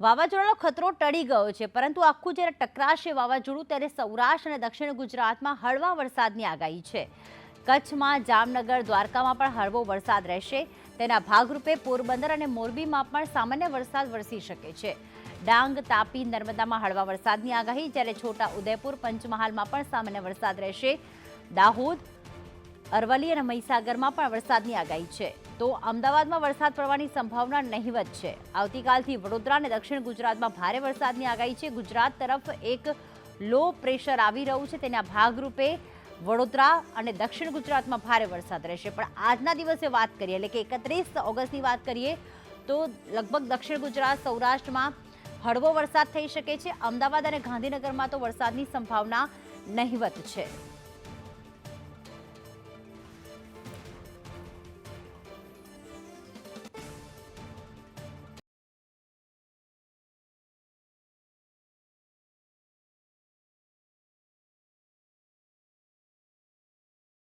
વાવાઝોડાનો ખતરો ટળી ગયો છે, પરંતુ આખું જ્યારે ટકરાશે વાવાઝોડું, ત્યારે સૌરાષ્ટ્ર અને દક્ષિણ ગુજરાતમાં હળવા વરસાદની આગાહી છે. કચ્છમાં જામનગર, દ્વારકામાં પણ હળવો વરસાદ રહેશે. તેના ભાગરૂપે પોરબંદર અને મોરબીમાં પણ સામાન્ય વરસાદ વરસી શકે છે. ડાંગ, તાપી, નર્મદામાં હળવા વરસાદની આગાહી, જ્યારે છોટા ઉદયપુર, પંચમહાલમાં પણ સામાન્ય વરસાદ રહેશે. દાહોદ અરવલ્લી અને મહીસાગરમાં પણ વરસાદની આગાહી છે. તો અમદાવાદમાં વરસાદ પડવાની સંભાવના નહિવત છે. આવતીકાલથી વડોદરા અને દક્ષિણ ગુજરાતમાં ભારે વરસાદની આગાહી છે. ગુજરાત તરફ એક લો પ્રેશર આવી રહ્યું છે. તેના ભાગરૂપે વડોદરા અને દક્ષિણ ગુજરાતમાં ભારે વરસાદ રહેશે. પણ આજના દિવસે વાત કરીએ, એટલે કે એકત્રીસ ઓગસ્ટની વાત કરીએ, તો લગભગ દક્ષિણ ગુજરાત, સૌરાષ્ટ્રમાં હળવો વરસાદ થઈ શકે છે. અમદાવાદ અને ગાંધીનગરમાં તો વરસાદની સંભાવના નહીવત છે.